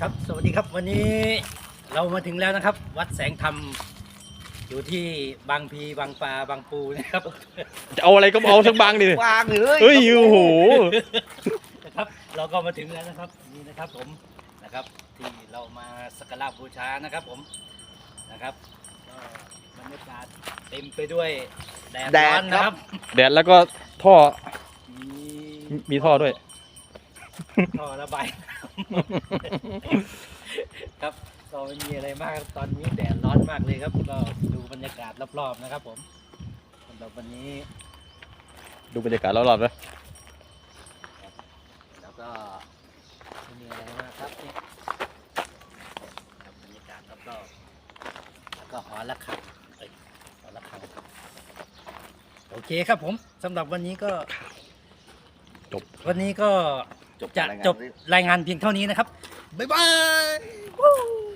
ครับสวัสดีครับวันนี้เรามาถึงแล้วนะครับ วัดแสงธรรมอยู่ที่บางพีบางปลาบางปูนะครับจะเอาอะไรก็เอาสักบางดิวางเลยเฮ้ยโอ้โหนะครับ เราก็มาถึงแล้วนะครับนี่นะครับผมนะครับ ที่เรามาสักการะบูชานะครับผมนะครับก็บรรยากาศเต็มไปด้วยแดดร้อนนะครับ แดดแล้วก็ท่อมีมีท่อด้วย ท่อระบายครับก็ไม่มีอะไรมากครับตอนนี้แดดร้อนมากเลยครับก็ดูบรรยากาศรอบๆนะครับ ผมสำหรับวันนี้ ดูบรรยากาศรอบๆนะแล้วก็ไม่มีอะไรมากครับนี่ครับบรรยากาศรอบๆแล้วก็หอระฆังเอ้ยหอระฆังครับโอเคครับผมสำหรับวันนี้ก็ จบ วันนี้ก็ จบจะจบรายงานเพียงเท่านี้นะครับ บ๊ายบาย